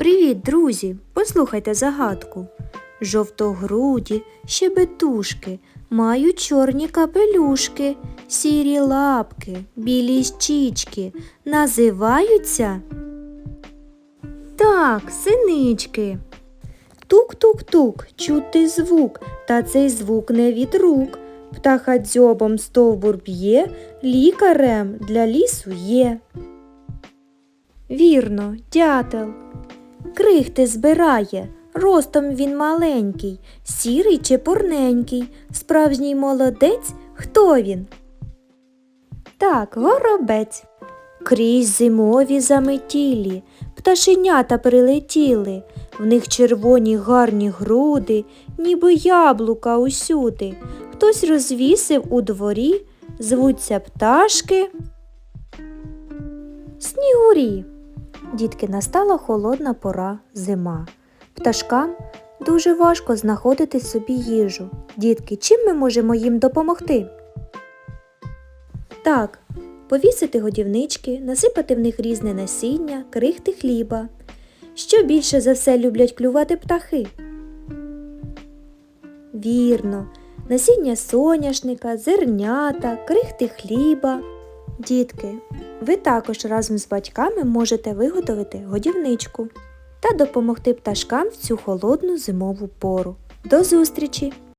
Привіт, друзі! Послухайте загадку. Жовтогруді, щебетушки, мають чорні капелюшки, сірі лапки, білі щічки, називаються. Так, синички. Тук-тук-тук, чути звук, та цей звук не від рук. Птаха дзьобом стовбур б'є, лікарем для лісу є. Вірно, дятел. Крихти збирає, ростом він маленький, сірий чи порненький, справжній молодець, хто він? Так, горобець. Крізь зимові заметілі, пташенята прилетіли, в них червоні гарні груди, ніби яблука усюди. Хтось розвісив у дворі, звуться пташки. Снігурі. Дітки, настала холодна пора зима. Пташкам дуже важко знаходити собі їжу. Дітки, чим ми можемо їм допомогти? Так, повісити годівнички, насипати в них різне насіння, крихти хліба. Що більше за все люблять клювати птахи? Вірно, насіння соняшника, зернята, крихти хліба. Дітки, ви також разом з батьками можете виготовити годівничку та допомогти пташкам в цю холодну зимову пору. До зустрічі!